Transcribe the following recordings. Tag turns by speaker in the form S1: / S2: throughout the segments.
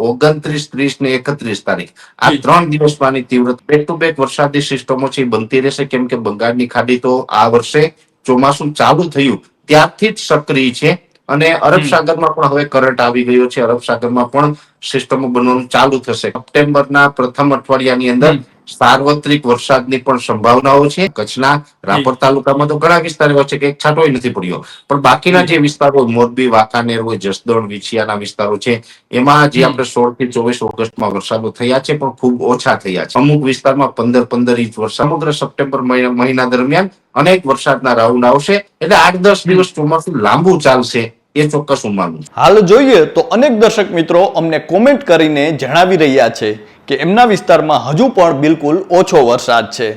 S1: ઓગણત્રીસ ત્રીસ ને એકત્રીસ તારીખ. આ. ત્રણ દિવસમાંની તીવ્રતા બેક ટુ બેક વરસાદી સિસ્ટમો છે બનતી રહેશે. કેમ કે બંગાળની ખાડી તો આ વર્ષે ચોમાસું ચાલુ થયું ત્યારથી જ સક્રિય છે. અને અરબ સાગરમાં પણ હવે કરંટ આવી ગયો છે. અરબ સાગરમાં પણ સિસ્ટમો બનવાનું ચાલુ થશે. સપ્ટેમ્બરના પ્રથમ અઠવાડિયાની અંદર. સાર્વત્રિક વરસાદની પણ સંભાવનાઓ છે. કચ્છના રાપર તાલુકામાં તો ઘણા વિસ્તાર એવા છે કે છાંટોય નથી પડ્યો. પણ બાકીના જે વિસ્તારો મોરબી વાંકાનેર હોય જસદણ વિછિયાના વિસ્તારો છે એમાં જે આપણે સોળથી ચોવીસ ઓગસ્ટમાં વરસાદો થયા છે પણ ખૂબ ઓછા થયા છે. અમુક વિસ્તારમાં પંદર પંદર ઇંચ વરસાદ. સમગ્ર સપ્ટેમ્બર મહિના મહિના દરમિયાન અનેક વરસાદના રાઉન્ડ આવશે. એટલે આઠ દસ દિવસ ચોમાસું લાંબુ ચાલશે. એ ચોક્કસ હું માનું
S2: હાલ જોઈએ તો અનેક દર્શક મિત્રો અમને કોમેન્ટ કરીને જણાવી રહ્યા છે કે એમના વિસ્તારમાં હજુ પણ બિલકુલ ઓછો વરસાદ છે.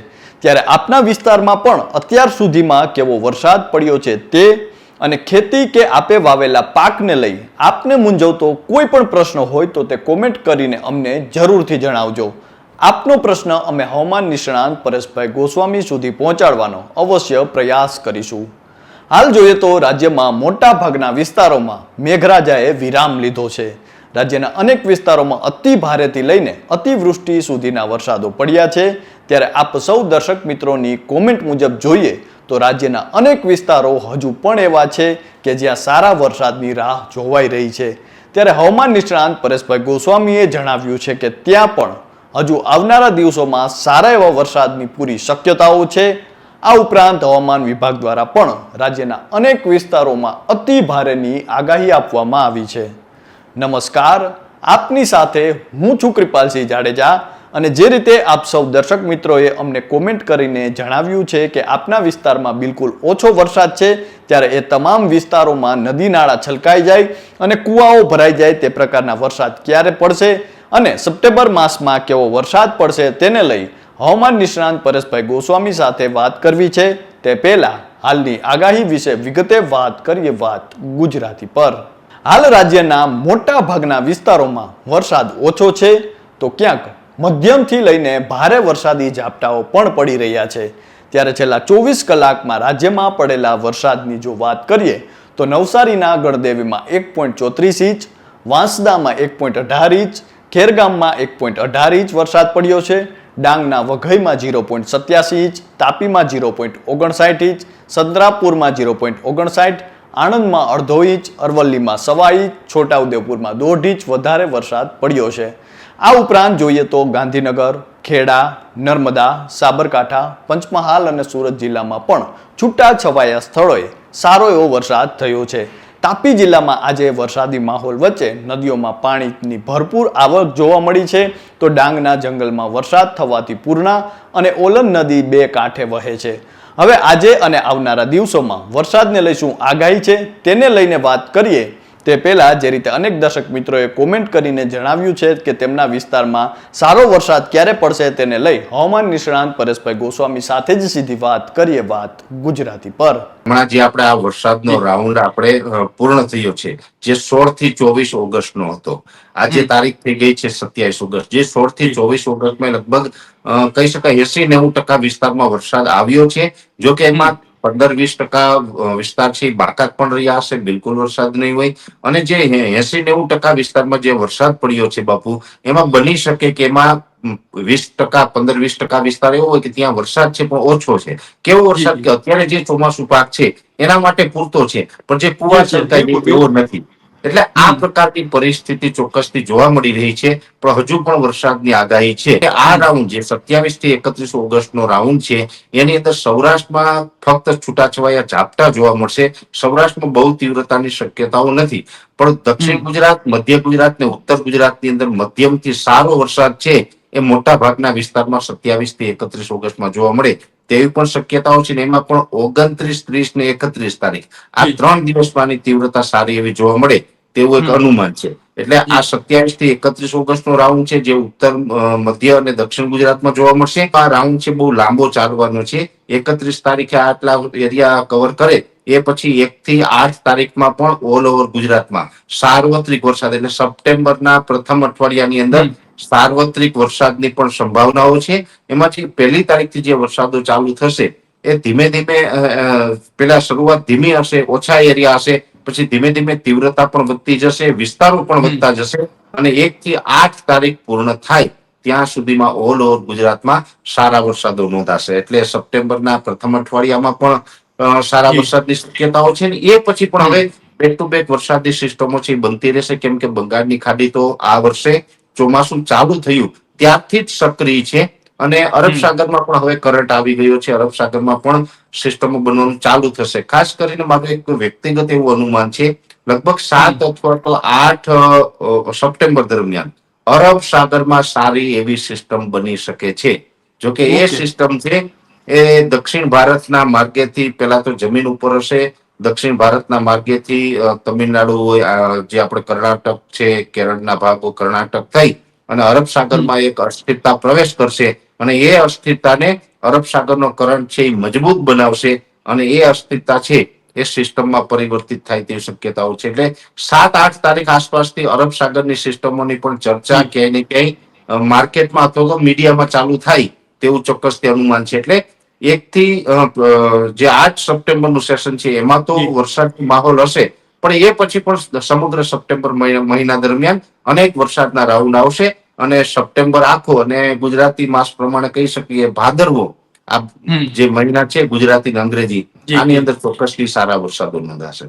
S2: ત્યારે આપના વિસ્તારમાં પણ અત્યાર સુધીમાં કેવો વરસાદ પડ્યો છે તે અને ખેતી કે આપે વાવેલા પાકને લઈ આપને મૂંઝવતો કોઈ પણ પ્રશ્ન હોય તો તે કોમેન્ટ કરીને અમને જરૂરથી જણાવજો. આપનો પ્રશ્ન અમે હવામાન નિષ્ણાંત પરેશભાઈ ગોસ્વામી સુધી પહોંચાડવાનો અવશ્ય પ્રયાસ કરીશું. હાલ જોઈએ તો રાજ્યમાં મોટા ભાગના વિસ્તારોમાં મેઘરાજાએ વિરામ લીધો છે. રાજ્યના અનેક વિસ્તારોમાં અતિ ભારેથી લઈને અતિવૃષ્ટિ સુધીના વરસાદો પડ્યા છે. ત્યારે આપ સૌ દર્શક મિત્રોની કોમેન્ટ મુજબ જોઈએ તો રાજ્યના અનેક વિસ્તારો હજુ પણ એવા છે કે જ્યાં સારા વરસાદની રાહ જોવાઈ રહી છે. ત્યારે હવામાન નિષ્ણાંત પરેશભાઈ ગોસ્વામીએ જણાવ્યું છે કે ત્યાં પણ હજુ આવનારા દિવસોમાં સારા એવા વરસાદની પૂરી શક્યતાઓ છે. આ ઉપરાંત હવામાન વિભાગ દ્વારા પણ રાજ્યના અનેક વિસ્તારોમાં અતિ ભારેની આગાહી આપવામાં આવી છે. નમસ્કાર, આપની સાથે હું છું કૃપાલસિંહ જાડેજા અને જે રીતે આપ સૌ દર્શક મિત્રોએ અમને કોમેન્ટ કરીને જણાવ્યું છે કે આપના વિસ્તારમાં બિલકુલ ઓછો વરસાદ છે, ત્યારે એ તમામ વિસ્તારોમાં નદી નાળા છલકાઈ જાય અને કૂવાઓ ભરાઈ જાય તે પ્રકારના વરસાદ ક્યારે પડશે અને સપ્ટેમ્બર માસમાં કેવો વરસાદ પડશે તેને લઈ હવામાન નિષ્ણાંત પરેશભાઈ ગોસ્વામી સાથે વાત કરવી છે. તે પહેલા હાલની આગાહી વિશે વિગતે વાત કરીએ વાત ગુજરાતી પર. હાલ રાજ્યના મોટા ભાગના વિસ્તારોમાં વરસાદ ઓછો છે. તો ક્યાંક મધ્યમથી લઈને ભારે વરસાદી ઝાપટાઓ પણ પડી રહ્યા છે. ત્યારે છેલ્લા ચોવીસ કલાકમાં રાજ્યમાં પડેલા વરસાદની જો વાત કરીએ, તો નવસારીના ગણદેવીમાં એક પોઈન્ટ ચોત્રીસ ઇંચ, વાંસદામાં એક પોઈન્ટ અઢાર ઇંચ, ખેરગામમાં એક પોઈન્ટ અઢાર ઇંચ વરસાદ પડ્યો છે. ડાંગના વઘઈમાં ઝીરો પોઈન્ટ સત્યાસી ઇંચ, તાપીમાં ઝીરો પોઈન્ટ ઓગણસાઠ ઇંચ, સદરાપુરમાં ઝીરો પોઈન્ટ ઓગણસાઠ, આણંદમાં અડધો ઇંચ, અરવલ્લીમાં સવા ઇંચ, છોટાઉદેપુરમાં દોઢ ઇંચ વધારે વરસાદ પડ્યો છે. આ ઉપરાંત જોઈએ તો ગાંધીનગર, ખેડા, નર્મદા, સાબરકાંઠા, પંચમહાલ અને સુરત જિલ્લામાં પણ છૂટા છવાયા સ્થળોએ સારો એવો વરસાદ થયો છે. તાપી જિલ્લામાં આજે વરસાદી માહોલ વચ્ચે નદીઓમાં પાણીની ભરપૂર આવક જોવા મળી છે. તો ડાંગના જંગલમાં વરસાદ થવાથી પૂર્ણા અને ઓલન નદી બે કાંઠે વહે છે. હવે આજે અને આવનારા દિવસોમાં વરસાદને લઈ શું આગાહી છે. તેને લઈને વાત કરીએ તે પહેલાં જે રીતે અનેક દર્શક મિત્રોએ કોમેન્ટ કરીને જણાવ્યું છે કે તેમના વિસ્તારમાં સારો વરસાદ ક્યારે પડશે તેને લઈ હવામાન નિષ્ણાંત પરેશભાઈ ગોસ્વામી સાથે જ સીધી વાત કરીએ વાત ગુજરાતી પર.
S1: હમણાં જે આપણે આ વરસાદનો રાઉન્ડ આપણે પૂર્ણ થયો છે જે સોળથી ચોવીસ ઓગસ્ટ નો હતો. આજે તારીખ થઈ ગઈ છે સત્યાવીસ ઓગસ્ટ. જે સોળથી ચોવીસ ઓગસ્ટમાં લગભગ કહી શકાય એસી નેવું ટકા વિસ્તારમાં વરસાદ આવ્યો છે જો કે એમાં પંદર વીસ ટકા વિસ્તાર છે એ બાકાત પણ રહ્યા હશે બિલકુલ વરસાદ નહીં હોય. અને જે એસી નેવું ટકા વિસ્તારમાં જે વરસાદ પડ્યો છે બાપુ એમાં બની શકે કે એમાં વીસ ટકા પંદર વીસ ટકા વિસ્તાર એવો હોય કે ત્યાં વરસાદ છે પણ ઓછો છે. કેવો વરસાદ? કે અત્યારે જે ચોમાસુ પાક છે એના માટે પૂરતો છે. પણ જે કુવા છલકાય એવો નથી. એટલે આ પ્રકારની પરિસ્થિતિ ચોક્કસથી જોવા મળી રહી છે. પણ હજુ પણ વરસાદની આગાહી છે. આ રાઉન્ડ જે સત્યાવીસથી એકત્રીસ ઓગસ્ટ નો રાઉન્ડ છે એની અંદર સૌરાષ્ટ્રમાં ફક્ત છૂટાછવાયા ઝાપટા જોવા મળશે. સૌરાષ્ટ્રમાં બહુ તીવ્રતાની શક્યતાઓ નથી. પણ દક્ષિણ ગુજરાત મધ્ય ગુજરાત ને ઉત્તર ગુજરાતની અંદર મધ્યમથી સારો વરસાદ છે એ મોટા ભાગના વિસ્તારમાં સત્યાવીસથી એકત્રીસ ઓગસ્ટમાં જોવા મળે. તેવી પણ શક્યતાઓ છે ને એમાં પણ ઓગણત્રીસ ત્રીસ ને એકત્રીસ તારીખ. આ ત્રણ દિવસમાંની તીવ્રતા સારી એવી જોવા મળે. તેવું એક અનુમાન છે. એટલે આ સત્યાવીસથી એકત્રીસ ઓગસ્ટ નો રાઉન્ડ છે જે ઉત્તર મધ્ય અને દક્ષિણ ગુજરાતમાં જોવા મળશે. આ રાઉન્ડ છે બહુ લાંબો ચાલવાનો છે. એકત્રીસ તારીખે આટલા એરિયા કવર કરે એ પછી એક થી આઠ તારીખમાં પણ ઓલ ઓવર ગુજરાતમાં. સાર્વત્રિક વરસાદ એટલે સપ્ટેમ્બરના પ્રથમ અઠવાડિયાની અંદર સાર્વત્રિક વરસાદની પણ સંભાવનાઓ છે. એમાંથી પહેલી તારીખથી જે વરસાદો ચાલુ થશે એ ધીમે ધીમે પેલા શરૂઆત ધીમી હશે ઓછા એરિયા હશે પછી ધીમે ધીમે તીવ્રતા પણ વધતી જશે વિસ્તારો પણ વધતા જશે અને એક થી આઠ તારીખ પૂર્ણ થાય ત્યાં સુધીમાં ઓલ ઓવર ગુજરાતમાં સારા વરસાદો નોંધાશે. એટલે સપ્ટેમ્બરના પ્રથમ અઠવાડિયામાં પણ સારા વરસાદની શક્યતાઓ છે ને એ પછી પણ હવે બેક ટુ બેક વરસાદની સિસ્ટમો છે બનતી રહેશે. કેમ કે બંગાળની ખાડી તો આ વર્ષે ચોમાસું ચાલુ થયું. ત્યારથી જ સક્રિય છે. અને અરબ સાગરમાં પણ હવે કરંટ આવી ગયો છે. અરબ સાગરમાં પણ સિસ્ટમો બનવાનું ચાલુ થશે. ખાસ કરીને મારું એક વ્યક્તિગત એવું અનુમાન છે લગભગ સાત અથવા તો આઠ સપ્ટેમ્બર દરમિયાન અરબ સાગરમાં સારી એવી સિસ્ટમ બની શકે છે. જો કે એ. સિસ્ટમ છે એ દક્ષિણ ભારતના માર્ગેથી પેલા તો જમીન ઉપર હશે. દક્ષિણ ભારતના માર્ગેથી તમિલનાડુ જે આપણે કર્ણાટક છે કેરળના ભાગો કર્ણાટક થઈ. અને અરબ સાગરમાં એક અસ્થિરતા પ્રવેશ કરશે અને એ અસ્થિરતાને અરબ સાગરનો કરંટ છે એ મજબૂત બનાવશે અને એ અસ્થિરતા છે એ સિસ્ટમમાં પરિવર્તિત થાય તેવી શક્યતાઓ છે. એટલે સાત આઠ તારીખ આસપાસથી અરબ સાગરની સિસ્ટમોની પણ ચર્ચા ક્યાંય ને ક્યાંય માર્કેટમાં અથવા તો મીડિયામાં ચાલુ થાય તેવું ચોક્કસથી અનુમાન છે. એટલે એક થી અ, અ, જે આઠ સપ્ટેમ્બરનું સેશન છે એમાં તો. વરસાદનો માહોલ હશે. પણ એ પછી પણ સમગ્ર સપ્ટેમ્બર મહિના દરમિયાન અનેક વરસાદના રાઉન્ડ આવશે અને સપ્ટેમ્બર આખો અને ગુજરાતી માસ પ્રમાણે કહી શકીએ ભાદરવો આ જે મહિના છે ગુજરાતી અંગ્રેજી આની અંદર ચોક્કસથી સારા વરસાદો નોંધાશે.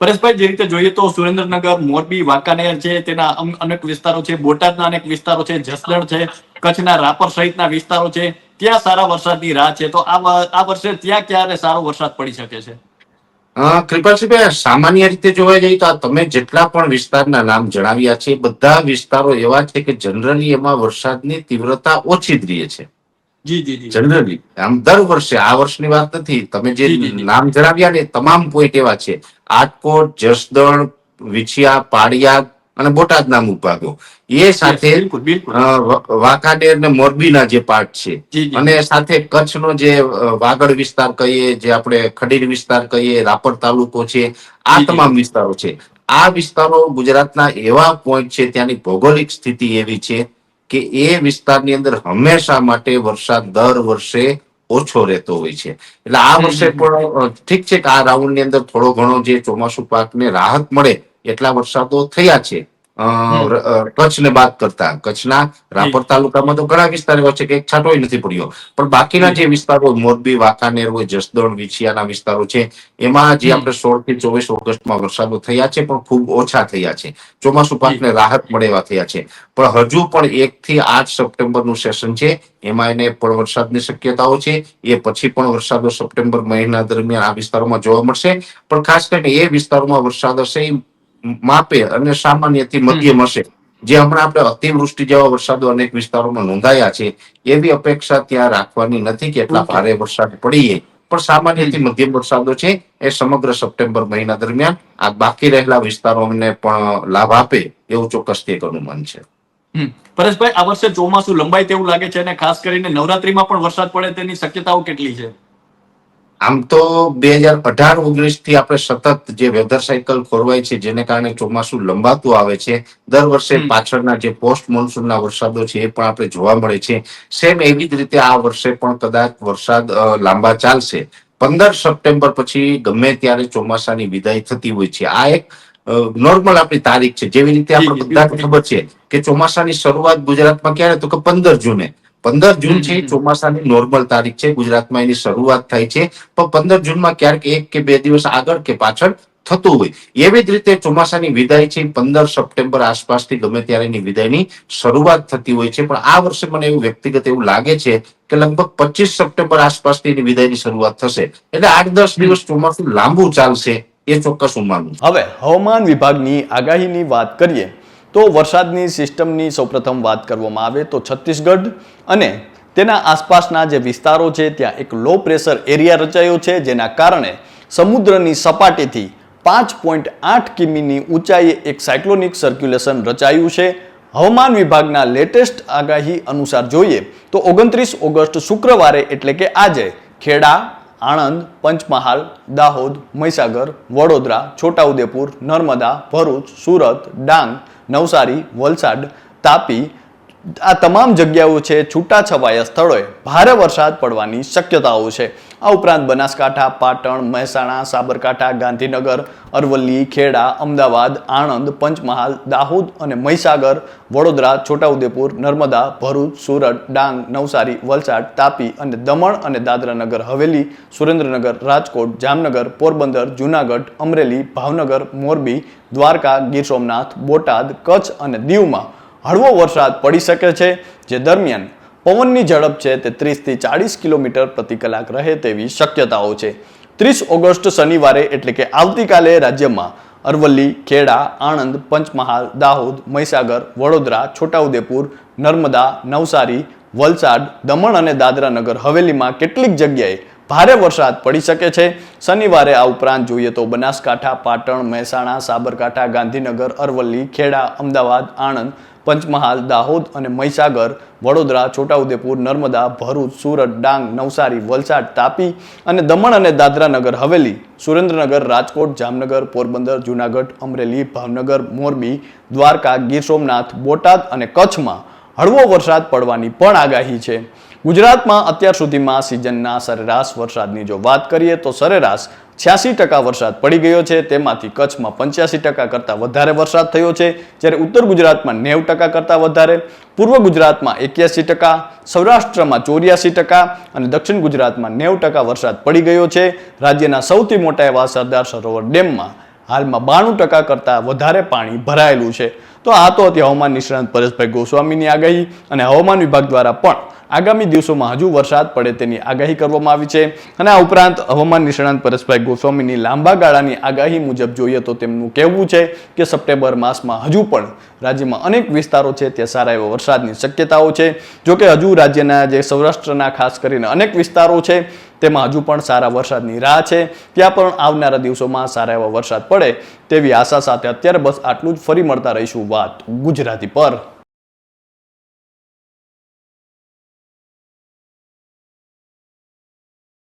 S2: પરેશભાઈ જે રીતે જોઈએ તો સુરેન્દ્રનગર મોરબી વાંકાનેર છે તેના અનેક વિસ્તારો છે બોટાદના અનેક વિસ્તારો છે જસદણ છે કચ્છના રાપર સહિતના વિસ્તારો છે ત્યાં સારા વરસાદની રાહ છે. તો આ વર્ષે ત્યાં ક્યારે સારો વરસાદ પડી શકે છે?
S1: કૃપાલસિંહભાઈ સામાન્ય રીતે જોવા જઈએ તો તમે જેટલા પણ વિસ્તારના નામ જણાવ્યા છે બધા વિસ્તારો એવા છે કે જનરલી એમાં વરસાદની તીવ્રતા ઓછી જ રહે છે.
S2: જી જી જી.
S1: જનરલી આમ દર વર્ષે આ વર્ષની વાત નથી તમે જે. નામ જણાવ્યા ને તમામ પોઈન્ટ એવા છે. આટકોટ જસદણ વિછિયા પાડિયાદ અને બોટાદ નામ વિભાગો એ સાથે વાંકાનેર ને મોરબીના જે પાર્ટ છે. અને સાથે કચ્છનો જે વાગડ વિસ્તાર કહીએ જે આપણે ખડીર વિસ્તાર કહીએ રાપર તાલુકો છે આ. તમામ વિસ્તારો છે. આ વિસ્તારો ગુજરાતના એવા પોઈન્ટ છે ત્યાંની ભૌગોલિક સ્થિતિ એવી છે કે એ વિસ્તારની અંદર હંમેશા માટે વરસાદ દર વર્ષે ઓછો રહેતો હોય છે. એટલે આ વર્ષે પણ ઠીક છે કે આ રાઉન્ડની અંદર થોડો ઘણો જે ચોમાસુ પાકને રાહત મળે એટલા વરસાદો થયા છે. કચ્છ ને કચ્છને બાદ કરતા. કચ્છના રાપર તાલુકામાં તો ઘણા વિસ્તાર છે કે એક છાંટોય નથી પડ્યો. પણ બાકીના જે વિસ્તારો મોરબી વાંકાનેર હોય જસદણ વિછિયાના વિસ્તારો છે એમાં જે આપણે સોળથી ચોવીસ ઓગસ્ટમાં વરસાદો થયા છે પણ ખૂબ ઓછા થયા છે. ચોમાસુ પાકને રાહત મળે એવા થયા છે. પણ હજુ પણ એક થી આઠ સપ્ટેમ્બરનું સેશન છે. એમાં એને પણ વરસાદની શક્યતાઓ છે. એ પછી પણ વરસાદો સપ્ટેમ્બર મહિના દરમિયાન આ વિસ્તારોમાં જોવા મળશે. પણ ખાસ કરીને એ વિસ્તારોમાં વરસાદ હશે માપે અને સામાન્યથી મધ્યમ હશે જે હમણાં આપણે અતિવૃષ્ટિ જેવા વરસાદો અનેક વિસ્તારોમાં નોંધાયા છે એવી અપેક્ષા ત્યાં રાખવાની નથી કે એટલા ભારે વરસાદ પડીએ. પણ સામાન્યથી મધ્યમ વરસાદો છે એ સમગ્ર સપ્ટેમ્બર મહિના દરમિયાન આ બાકી રહેલા વિસ્તારોને પણ લાભ આપે એવું ચોક્કસથી એક અનુમાન છે.
S2: પરેશભાઈ આ વર્ષે ચોમાસું લંબાઈ તેવું લાગે છે અને ખાસ કરીને નવરાત્રીમાં પણ વરસાદ પડે તેની શક્યતાઓ કેટલી છે?
S1: આમ તો બે હજાર અઢાર ઓગણીસથી આપણે સતત જે વેધર સાયકલ ખોરવાય છે જેને કારણે ચોમાસું લંબાતું આવે છે દર વર્ષે પાછળના જે પોસ્ટ મોન્સૂનના વરસાદો છે એ પણ આપણે જોવા મળે છે. સેમ એવી જ રીતે આ વર્ષે પણ કદાચ વરસાદ લાંબા ચાલશે. પંદર સપ્ટેમ્બર પછી ગમે ત્યારે ચોમાસાની વિદાય થતી હોય છે. આ એક નોર્મલ આપણી તારીખ છે. જેવી રીતે આપણે બધાને ખબર છે કે ચોમાસાની શરૂઆત ગુજરાતમાં ક્યારે? તો કે પંદર જૂને. પંદર જૂન છે ચોમાસાની નોર્મલ તારીખ છે ગુજરાતમાં એની શરૂઆત થાય છે. પણ પંદર જૂનમાં ક્યારેક એક કે બે દિવસ આગળ કે પાછળ થતું હોય. એવી જ રીતે ચોમાસાની વિદાય છે પંદર સપ્ટેમ્બર આસપાસથી ગમે ત્યારે એની વિદાયની શરૂઆત થતી હોય છે. પણ આ વર્ષે મને એવું વ્યક્તિગત એવું લાગે છે કે લગભગ પચીસ સપ્ટેમ્બર આસપાસથી એની વિદાયની શરૂઆત થશે. એટલે આઠ દસ દિવસ ચોમાસું લાંબુ ચાલશે એ ચોક્કસ હું માનું
S2: હવે હવામાન વિભાગની આગાહીની વાત કરીએ તો વરસાદની સિસ્ટમની સૌપ્રથમ વાત કરવામાં આવે તો છત્તીસગઢ અને તેના આસપાસના જે વિસ્તારો છે, ત્યાં એક લો પ્રેશર એરિયા રચાયો છે, જેના કારણે સમુદ્રની સપાટીથી પાંચ પોઈન્ટ આઠ કિમીની ઊંચાઈએ એક સાયક્લોનિક સર્ક્યુલેશન રચાયું છે. હવામાન વિભાગના લેટેસ્ટ આગાહી અનુસાર જોઈએ તો ઓગણત્રીસ ઓગસ્ટ શુક્રવારે એટલે કે આજે ખેડા, આણંદ, પંચમહાલ, દાહોદ, મહીસાગર, વડોદરા, છોટાઉદેપુર, નર્મદા, ભરૂચ, સુરત, ડાંગ નવસારી વલસાડ તાપી આ તમામ જગ્યાઓ છે, છૂટાછવાયા સ્થળોએ ભારે વરસાદ પડવાની શક્યતાઓ છે. આ ઉપરાંત બનાસકાંઠા, પાટણ, મહેસાણા, સાબરકાંઠા, ગાંધીનગર, અરવલ્લી, ખેડા, અમદાવાદ, આણંદ, પંચમહાલ, દાહોદ અને મહીસાગર, વડોદરા, છોટાઉદેપુર, નર્મદા, ભરૂચ, સુરત, ડાંગ, નવસારી, વલસાડ, તાપી અને દમણ અને દાદરાનગર, હવેલી, સુરેન્દ્રનગર, રાજકોટ, જામનગર, પોરબંદર, જૂનાગઢ, અમરેલી, ભાવનગર, મોરબી, દ્વારકા, ગીર સોમનાથ, બોટાદ, કચ્છ અને દીવમાં હળવો વરસાદ પડી શકે છે, જે દરમિયાન પવનની ઝડપ છે તે ત્રીસથી ચાળીસ કિલોમીટર પ્રતિ કલાક રહે તેવી શક્યતાઓ છે. ત્રીસ ઓગસ્ટ શનિવારે એટલે કે આવતીકાલે રાજ્યમાં અરવલ્લી, ખેડા, આણંદ, પંચમહાલ, દાહોદ, મહીસાગર, વડોદરા, છોટાઉદેપુર, નર્મદા, નવસારી, વલસાડ, દમણ અને દાદરા નગર હવેલીમાં કેટલીક જગ્યાએ ભારે વરસાદ પડી શકે છે. શનિવારે આ ઉપરાંત જોઈએ તો બનાસકાંઠા, પાટણ, મહેસાણા, સાબરકાંઠા, ગાંધીનગર, અરવલ્લી, ખેડા, અમદાવાદ, આણંદ પંચમહાલ, દાહોદ અને મહીસાગર, વડોદરા, છોટાઉદેપુર, નર્મદા, ભરૂચ, સુરત, ડાંગ, નવસારી, વલસાડ, તાપી અને દમણ અને દાદરા નગર હવેલી, સુરેન્દ્રનગર, રાજકોટ, જામનગર, પોરબંદર, જૂનાગઢ, અમરેલી, ભાવનગર, મોરબી, દ્વારકા, ગીર સોમનાથ, બોટાદ અને કચ્છમાં હળવો વરસાદ પડવાની પણ આગાહી છે. ગુજરાતમાં અત્યાર સુધીમાં સિઝનના સરેરાશ વરસાદની જો વાત કરીએ તો સરેરાશ છ્યાસી ટકા વરસાદ પડી ગયો છે. તેમાંથી કચ્છમાં પંચ્યાસી ટકા કરતાં વધારે વરસાદ થયો છે. જ્યારે ઉત્તર ગુજરાતમાં નેવ ટકા કરતાં વધારે, પૂર્વ ગુજરાતમાં એક્યાસી ટકા, સૌરાષ્ટ્રમાં ચોર્યાસી ટકા અને દક્ષિણ ગુજરાતમાં નેવ ટકા વરસાદ પડી ગયો છે. રાજ્યના સૌથી મોટા એવા સરદાર સરોવર ડેમમાં હાલમાં બાણું ટકા કરતાં વધારે પાણી ભરાયેલું છે. તો આ તો હતી હવામાન નિષ્ણાંત પરેશભાઈ ગોસ્વામીની આગાહી અને હવામાન વિભાગ દ્વારા પણ આગામી દિવસોમાં હજુ વરસાદ પડે તેની આગાહી કરવામાં આવી છે. અને આ ઉપરાંત હવામાન નિષ્ણાંત પરેશભાઈ ગોસ્વામીની લાંબા ગાળાની આગાહી મુજબ જોઈએ તો તેમનું કહેવું છે કે સપ્ટેમ્બર માસમાં હજુ પણ રાજ્યમાં અનેક વિસ્તારો છે ત્યાં સારા એવા વરસાદની શક્યતાઓ છે. જોકે હજુ રાજ્યના જે સૌરાષ્ટ્રના ખાસ કરીને અનેક વિસ્તારો છે, તેમાં હજુ પણ સારા વરસાદની રાહ છે. ત્યાં પણ આવનારા દિવસોમાં સારા એવા વરસાદ પડે તેવી આશા સાથે અત્યારે બસ આટલું જ ફરી મળતા રહીશું વાત ગુજરાતી પર.